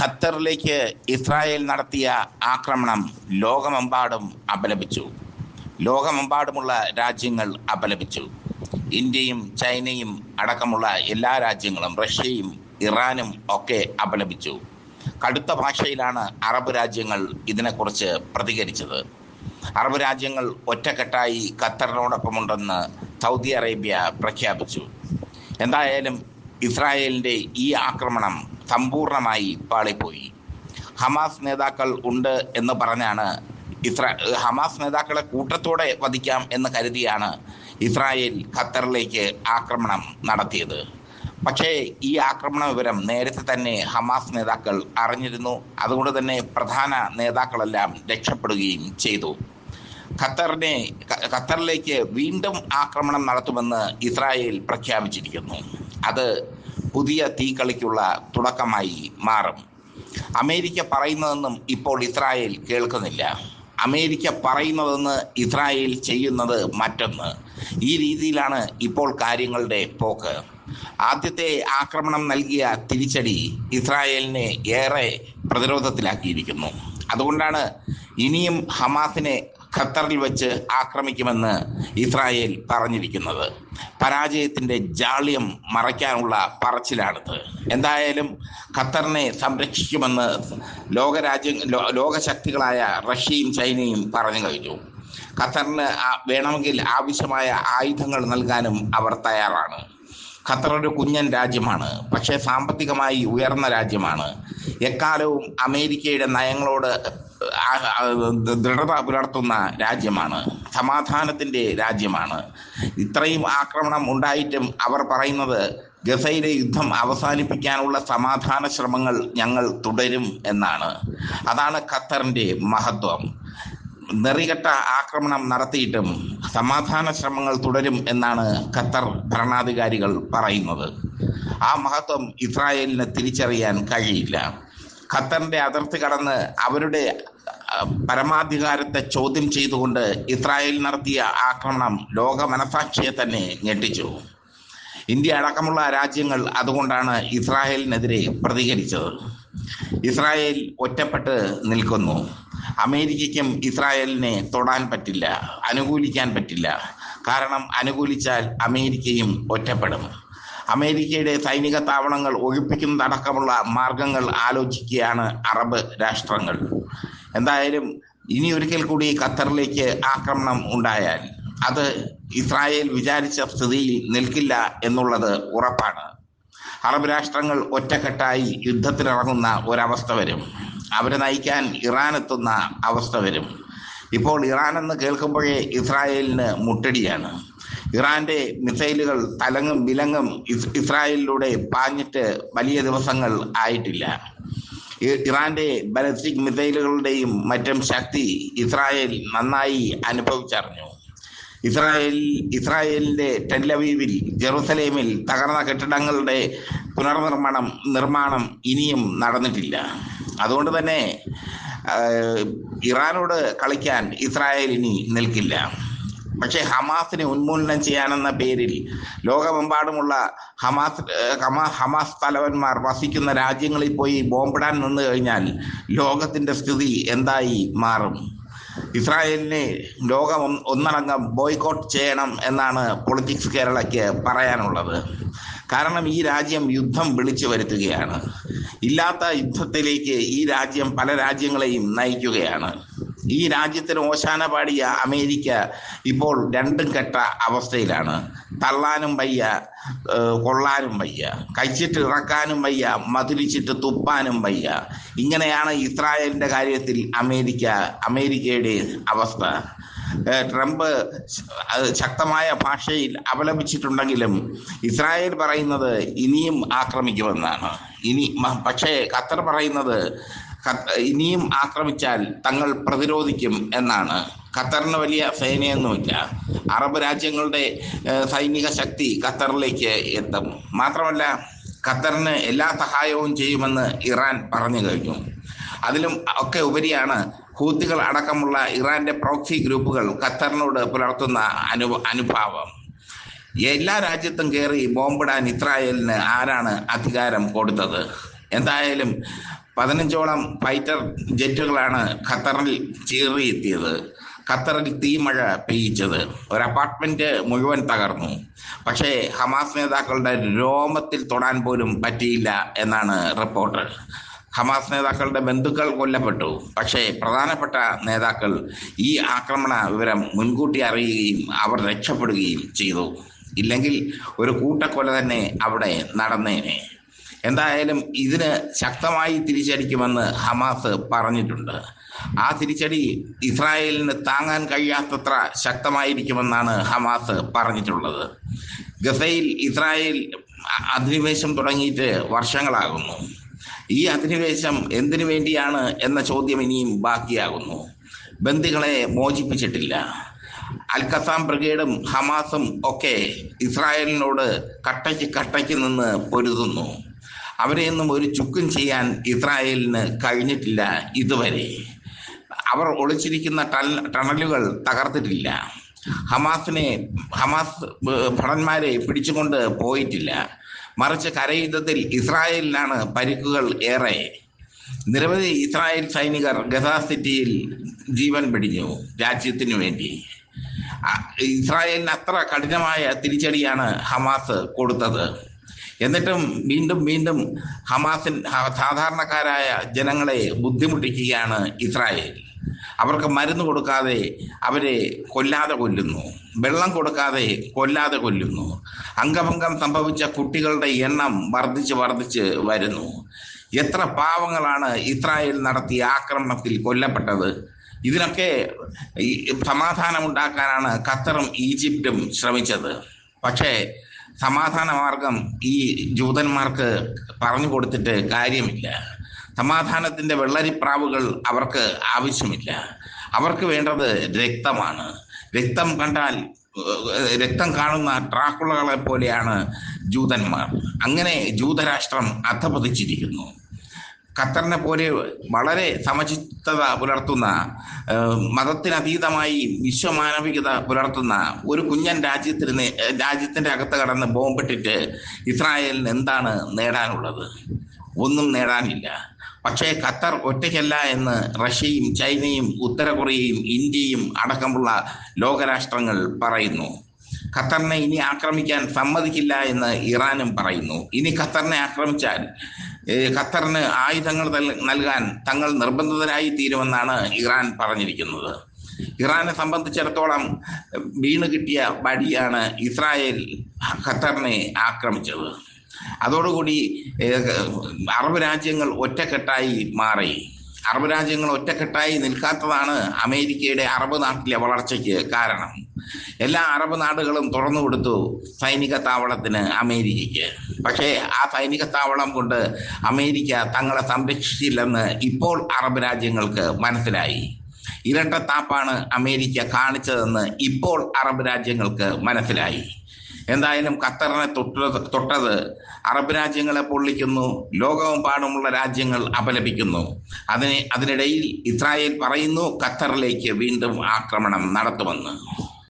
ഖത്തറിലേക്ക് ഇസ്രായേൽ നടത്തിയ ആക്രമണം ലോകമെമ്പാടും അപലപിച്ചു. ലോകമെമ്പാടുമുള്ള രാജ്യങ്ങൾ അപലപിച്ചു. ഇന്ത്യയും ചൈനയും അടക്കമുള്ള എല്ലാ രാജ്യങ്ങളും റഷ്യയും ഇറാനും ഒക്കെ അപലപിച്ചു. കടുത്ത ഭാഷയിലാണ് അറബ് രാജ്യങ്ങൾ ഇതിനെക്കുറിച്ച് പ്രതികരിച്ചത്. അറബ് രാജ്യങ്ങൾ ഒറ്റക്കെട്ടായി ഖത്തറിനോടൊപ്പമുണ്ടെന്ന് സൗദി അറേബ്യ പ്രഖ്യാപിച്ചു. എന്തായാലും ഇസ്രായേലിന്റെ ഈ ആക്രമണം സമ്പൂർണമായി പാളിപ്പോയി. ഹമാസ് നേതാക്കൾ ഉണ്ട് എന്ന് പറഞ്ഞാണ് ഇസ്ര ഹമാസ് നേതാക്കളെ കൂട്ടത്തോടെ വധിക്കാം എന്ന് കരുതിയാണ് ഇസ്രായേൽ ഖത്തറിലേക്ക് ആക്രമണം നടത്തിയത്. പക്ഷേ ഈ ആക്രമണ വിവരം നേരത്തെ തന്നെ ഹമാസ് നേതാക്കൾ അറിഞ്ഞിരുന്നു. അതുകൊണ്ട് തന്നെ പ്രധാന നേതാക്കളെല്ലാം രക്ഷപ്പെടുകയും ചെയ്തു. ഖത്തറിനെ ഖത്തറിലേക്ക് വീണ്ടും ആക്രമണം നടത്തുമെന്ന് ഇസ്രായേൽ പ്രഖ്യാപിച്ചിരിക്കുന്നു. അത് പുതിയ തീക്കളിക്കുള്ള തുടക്കമായി മാറും. അമേരിക്ക പറയുന്നതെന്നും ഇപ്പോൾ ഇസ്രായേൽ കേൾക്കുന്നില്ല. അമേരിക്ക പറയുന്നതെന്ന് ഇസ്രായേൽ ചെയ്യുന്നത് മറ്റൊന്ന്. ഈ രീതിയിലാണ് ഇപ്പോൾ കാര്യങ്ങളുടെ പോക്ക്. ആദ്യത്തെ ആക്രമണം നൽകിയ തിരിച്ചടി ഇസ്രായേലിനെ ഏറെ പ്രതിരോധത്തിലാക്കിയിരിക്കുന്നു. അതുകൊണ്ടാണ് ഇനിയും ഹമാസിനെ ഖത്തറിൽ വെച്ച് ആക്രമിക്കുമെന്ന് ഇസ്രായേൽ പറഞ്ഞിരിക്കുന്നത്. പരാജയത്തിന്റെ ജാള്യം മറയ്ക്കാനുള്ള പറച്ചിലാണിത്. എന്തായാലും ഖത്തറിനെ സംരക്ഷിക്കുമെന്ന് ലോകരാജ്യ ലോകശക്തികളായ റഷ്യയും ചൈനയും പറഞ്ഞു കഴിഞ്ഞു. ഖത്തറിന് വേണമെങ്കിൽ ആവശ്യമായ ആയുധങ്ങൾ നൽകാനും അവർ തയ്യാറാണ്. ഖത്തർ ഒരു കുഞ്ഞൻ രാജ്യമാണ് പക്ഷേ സാമ്പത്തികമായി ഉയർന്ന രാജ്യമാണ്. എക്കാലവും അമേരിക്കയുടെ നയങ്ങളോട് ദൃഢത പുലർത്തുന്ന രാജ്യമാണ്. സമാധാനത്തിന്റെ രാജ്യമാണ്. ഇത്രയും ആക്രമണം ഉണ്ടായിട്ടും അവർ പറയുന്നത് ഗസയിലെ യുദ്ധം അവസാനിപ്പിക്കാനുള്ള സമാധാന ശ്രമങ്ങൾ ഞങ്ങൾ തുടരും എന്നാണ്. അതാണ് ഖത്തറിന്റെ മഹത്വം. നെറികെട്ട ആക്രമണം നടത്തിയിട്ടും സമാധാന ശ്രമങ്ങൾ തുടരും എന്നാണ് ഖത്തർ ഭരണാധികാരികൾ പറയുന്നത്. ആ മഹത്വം ഇസ്രായേലിന് തിരിച്ചറിയാൻ കഴിയില്ല. ഖത്തറിന്റെ അതിർത്തി കടന്ന് അവരുടെ പരമാധികാരത്തെ ചോദ്യം ചെയ്തുകൊണ്ട് ഇസ്രായേൽ നടത്തിയ ആക്രമണം ലോക മനസാക്ഷിയെ തന്നെ ഞെട്ടിച്ചു. ഇന്ത്യ അടക്കമുള്ള രാജ്യങ്ങൾ അതുകൊണ്ടാണ് ഇസ്രായേലിനെതിരെ പ്രതികരിച്ചത്. ഇസ്രായേൽ ഒറ്റപ്പെട്ട് നിൽക്കുന്നു. അമേരിക്കയ്ക്കും ഇസ്രായേലിനെ തൊടാൻ പറ്റില്ല അനുകൂലിക്കാൻ പറ്റില്ല. കാരണം അനുകൂലിച്ചാൽ അമേരിക്കയും ഒറ്റപ്പെടും. അമേരിക്കയുടെ സൈനിക താവളങ്ങൾ ഒഴിപ്പിക്കുന്നതടക്കമുള്ള മാർഗങ്ങൾ ആലോചിക്കുകയാണ് അറബ് രാഷ്ട്രങ്ങൾ. എന്തായാലും ഇനി ഒരിക്കൽ കൂടി ഖത്തറിലേക്ക് ആക്രമണം ഉണ്ടായാൽ അത് ഇസ്രായേൽ വിചാരിച്ച സ്ഥിതിയിൽ നിൽക്കില്ല എന്നുള്ളത് ഉറപ്പാണ്. അറബ് രാഷ്ട്രങ്ങൾ ഒറ്റക്കെട്ടായി യുദ്ധത്തിനിറങ്ങുന്ന ഒരവസ്ഥ വരും. അവരെ നയിക്കാൻ ഇറാൻ എത്തുന്ന അവസ്ഥ വരും. ഇപ്പോൾ ഇറാൻ എന്ന് കേൾക്കുമ്പോഴേ ഇസ്രായേലിന് മുട്ടടിയാണ്. ഇറാന്റെ മിസൈലുകൾ തലങ്ങും വിലങ്ങും ഇസ്രായേലിലൂടെ പാഞ്ഞിട്ട് വലിയ ദിവസങ്ങൾ ആയിട്ടില്ല. ഇറാന്റെ ബലസ്റ്റിക് മിസൈലുകളുടെയും മറ്റും ശക്തി ഇസ്രായേൽ നന്നായി അനുഭവിച്ചറിഞ്ഞു. ഇസ്രായേൽ ഇസ്രായേലിന്റെ ടെല്ലവീവിൽ ജെറുസലേമിൽ തകർന്ന കെട്ടിടങ്ങളുടെ പുനർനിർമ്മാണം നിർമ്മാണം ഇനിയും നടന്നിട്ടില്ല. അതുകൊണ്ട് തന്നെ ഇറാനോട് കളിക്കാൻ ഇസ്രായേൽ ഇനി നിൽക്കില്ല. പക്ഷേ ഹമാസിനെ ഉന്മൂലനം ചെയ്യാനെന്ന പേരിൽ ലോകമെമ്പാടുമുള്ള ഹമാസ് ഹമാ- ഹമാസ് തലവന്മാർ വസിക്കുന്ന രാജ്യങ്ങളിൽ പോയി ബോംബിടാൻ നിന്ന് കഴിഞ്ഞാൽ ലോകത്തിന്റെ സ്ഥിതി എന്തായി മാറും? ഇസ്രായേലിനെ ലോകം ഒന്ന് ഒന്നടങ്കം ബോയ്ക്കോട്ട് ചെയ്യണം എന്നാണ് പൊളിറ്റിക്സ് കേരളയ്ക്ക് പറയാനുള്ളത്. കാരണം ഈ രാജ്യം യുദ്ധം വിളിച്ചു വരുത്തുകയാണ്. ഇല്ലാത്ത യുദ്ധത്തിലേക്ക് ഈ രാജ്യം പല രാജ്യങ്ങളെയും നയിക്കുകയാണ്. ഈ രാജ്യത്തിന് ഓശാന പാടിയ അമേരിക്ക ഇപ്പോൾ രണ്ടും കെട്ട അവസ്ഥയിലാണ്. തള്ളാനും വയ്യ കൊള്ളാനും വയ്യ കഴിച്ചിട്ട് ഇറക്കാനും വയ്യ മധുരിച്ചിട്ട് തുപ്പാനും വയ്യ. ഇങ്ങനെയാണ് ഇസ്രായേലിന്റെ കാര്യത്തിൽ അമേരിക്ക അമേരിക്കയുടെ അവസ്ഥ. ട്രംപ് ശക്തമായ ഭാഷയിൽ അപലപിച്ചിട്ടുണ്ടെങ്കിലും ഇസ്രായേൽ പറയുന്നത് ഇനിയും ആക്രമിക്കുമെന്നാണ്. ഇനി പക്ഷേ ഖത്തർ പറയുന്നത് ഇനിയും ആക്രമിച്ചാൽ തങ്ങൾ പ്രതിരോധിക്കും എന്നാണ്. ഖത്തറിന് വലിയ സേനയൊന്നുമില്ല അറബ് രാജ്യങ്ങളുടെ സൈനിക ശക്തി ഖത്തറിലേക്ക് എത്തും. മാത്രമല്ല ഖത്തറിന് എല്ലാ സഹായവും ചെയ്യുമെന്ന് ഇറാൻ പറഞ്ഞു കഴിഞ്ഞു. അതിലും ഒക്കെ ഉപരിയാണ് ഹൂത്തികൾ അടക്കമുള്ള ഇറാന്റെ പ്രോക്സി ഗ്രൂപ്പുകൾ ഖത്തറിനോട് പുലർത്തുന്ന അനു അനുഭാവം. എല്ലാ രാജ്യത്തും കയറി ബോംബിടാൻ ഇസ്രായേലിന് ആരാണ് അധികാരം കൊടുത്തത്? എന്തായാലും പതിനഞ്ചോളം ഫൈറ്റർ ജെറ്റുകളാണ് ഖത്തറിൽ ചീറിയെത്തിയത്. ഖത്തറിൽ തീമഴ പെയ്യിച്ചത്. ഒരു അപ്പാർട്ട്മെന്റ് മുഴുവൻ തകർന്നു. പക്ഷേ ഹമാസ് നേതാക്കളുടെ രോമത്തിൽ തൊടാൻ പോലും പറ്റിയില്ല എന്നാണ് റിപ്പോർട്ട്. ഹമാസ് നേതാക്കളുടെ ബന്ധുക്കൾ കൊല്ലപ്പെട്ടു. പക്ഷേ പ്രധാനപ്പെട്ട നേതാക്കൾ ഈ ആക്രമണ വിവരം മുൻകൂട്ടി അറിയുകയും അവർ രക്ഷപ്പെടുകയും ചെയ്തു. ഇല്ലെങ്കിൽ ഒരു കൂട്ടക്കൊല തന്നെ അവിടെ നടന്നേനെ. എന്തായാലും ഇതിന് ശക്തമായി തിരിച്ചടിക്കുമെന്ന് ഹമാസ് പറഞ്ഞിട്ടുണ്ട്. ആ തിരിച്ചടി ഇസ്രായേലിന് താങ്ങാൻ കഴിയാത്തത്ര ശക്തമായിരിക്കുമെന്നാണ് ഹമാസ് പറഞ്ഞിട്ടുള്ളത്. ഗസയിൽ ഇസ്രായേൽ അധിനിവേശം തുടങ്ങിയിട്ട് വർഷങ്ങളാകുന്നു. ഈ അധിനിവേശം എന്തിനു വേണ്ടിയാണ് എന്ന ചോദ്യം ഇനിയും ബാക്കിയാകുന്നു. ബന്ദികളെ മോചിപ്പിച്ചിട്ടില്ല. അൽക്കസാം ബ്രിഗേഡും ഹമാസും ഒക്കെ ഇസ്രായേലിനോട് കട്ടയ്ക്ക് കട്ടയ്ക്ക് നിന്ന് പൊരുതുന്നു. അവരെയൊന്നും ഒരു ചുക്കും ചെയ്യാൻ ഇസ്രായേലിന് കഴിഞ്ഞിട്ടില്ല ഇതുവരെ. അവർ ഒളിച്ചിരിക്കുന്ന ടണലുകൾ തകർത്തിട്ടില്ല. ഹമാസിനെ ഹമാസ് ഭടന്മാരെ പിടിച്ചുകൊണ്ട് പോയിട്ടില്ല. മറിച്ച് കരയുദ്ധത്തിൽ ഇസ്രായേലിനാണ് പരിക്കുകൾ ഏറെ. നിരവധി ഇസ്രായേൽ സൈനികർ ഗസ സിറ്റിയിൽ ജീവൻ പിടിഞ്ഞു രാജ്യത്തിനു വേണ്ടി. ഇസ്രായേലിന് അത്ര കഠിനമായ തിരിച്ചടിയാണ് ഹമാസ് കൊടുത്തത്. എന്നിട്ടും വീണ്ടും വീണ്ടും ഹമാസിൻ സാധാരണക്കാരായ ജനങ്ങളെ ബുദ്ധിമുട്ടിക്കുകയാണ് ഇസ്രായേൽ. അവർക്ക് മരുന്ന് കൊടുക്കാതെ അവരെ കൊല്ലാതെ കൊല്ലുന്നു. വെള്ളം കൊടുക്കാതെ കൊല്ലാതെ കൊല്ലുന്നു. അംഗഭംഗം സംഭവിച്ച കുട്ടികളുടെ എണ്ണം വർദ്ധിച്ച് വർദ്ധിച്ച് വരുന്നു. എത്ര പാവങ്ങളാണ് ഇസ്രായേൽ നടത്തിയ ആക്രമണത്തിൽ കൊല്ലപ്പെട്ടത്. ഇതിനൊക്കെ സമാധാനം ഉണ്ടാക്കാനാണ് ഖത്തറും ഈജിപ്തും ശ്രമിച്ചത്. പക്ഷേ സമാധാന മാർഗം ഈ ജൂതന്മാർക്ക് പറഞ്ഞു കൊടുത്തിട്ട് കാര്യമില്ല. സമാധാനത്തിന്റെ വെള്ളരിപ്രാവുകൾ അവർക്ക് ആവശ്യമില്ല. അവർക്ക് വേണ്ടത് രക്തമാണ്. രക്തം കണ്ടാൽ രക്തം കാണുന്ന ട്രാക്കുളകളെ പോലെയാണ് ജൂതന്മാർ. അങ്ങനെ ജൂതരാഷ്ട്രം അധപതിച്ചിരിക്കുന്നു. ഖത്തറിനെ പോലെ വളരെ സമചിത്തത പുലർത്തുന്ന മതത്തിനതീതമായി വിശ്വമാനവികത പുലർത്തുന്ന ഒരു കുഞ്ഞൻ രാജ്യത്തിന് രാജ്യത്തിന്റെ അകത്ത് കടന്ന് ബോംബിട്ടിട്ട് ഇസ്രായേലിന് എന്താണ് നേടാനുള്ളത്? ഒന്നും നേടാനില്ല. പക്ഷേ ഖത്തർ ഒറ്റയ്ക്കല്ല എന്ന് റഷ്യയും ചൈനയും ഉത്തര കൊറിയയും ഇന്ത്യയും അടക്കമുള്ള ലോകരാഷ്ട്രങ്ങൾ പറയുന്നു. ഖത്തറിനെ ഇനി ആക്രമിക്കാൻ സമ്മതിക്കില്ല എന്ന് ഇറാനും പറയുന്നു. ഇനി ഖത്തറിനെ ആക്രമിച്ചാൽ ഖത്തറിന് ആയുധങ്ങൾ നൽകാൻ തങ്ങൾ നിർബന്ധിതരായി തീരുമെന്നാണ് ഇറാൻ പറഞ്ഞിരിക്കുന്നത്. ഇറാനെ സംബന്ധിച്ചിടത്തോളം വീണ് കിട്ടിയ വടിയാണ് ഇസ്രായേൽ ഖത്തറിനെ ആക്രമിച്ചത്. അതോടുകൂടി അറബ് രാജ്യങ്ങൾ ഒറ്റക്കെട്ടായി മാറി. അറബ് രാജ്യങ്ങൾ ഒറ്റക്കെട്ടായി നിൽക്കാത്തതാണ് അമേരിക്കയുടെ അറബ് നാട്ടിലെ വളർച്ചയ്ക്ക് കാരണം. എല്ലാ അറബ് നാടുകളും തുറന്നു കൊടുത്തു സൈനിക താവളത്തിന് അമേരിക്കയ്ക്ക്. പക്ഷേ ആ സൈനിക താവളം കൊണ്ട് അമേരിക്ക തങ്ങളെ സംരക്ഷിച്ചില്ലെന്ന് ഇപ്പോൾ അറബ് രാജ്യങ്ങൾക്ക് മനസ്സിലായി. ഇരട്ടത്താപ്പാണ് അമേരിക്ക കാണിച്ചതെന്ന് ഇപ്പോൾ അറബ് രാജ്യങ്ങൾക്ക് മനസ്സിലായി. എന്തായാലും ഖത്തറിനെ തൊട്ടത് തൊട്ടത് അറബ് രാജ്യങ്ങളെ പൊള്ളിക്കുന്നു ലോകമെമ്പാടുമുള്ള രാജ്യങ്ങൾ അപലപിക്കുന്നു. അതിന് അതിനിടയിൽ ഇസ്രായേൽ പറയുന്നു ഖത്തറിലേക്ക് വീണ്ടും ആക്രമണം നടത്തുമെന്ന്.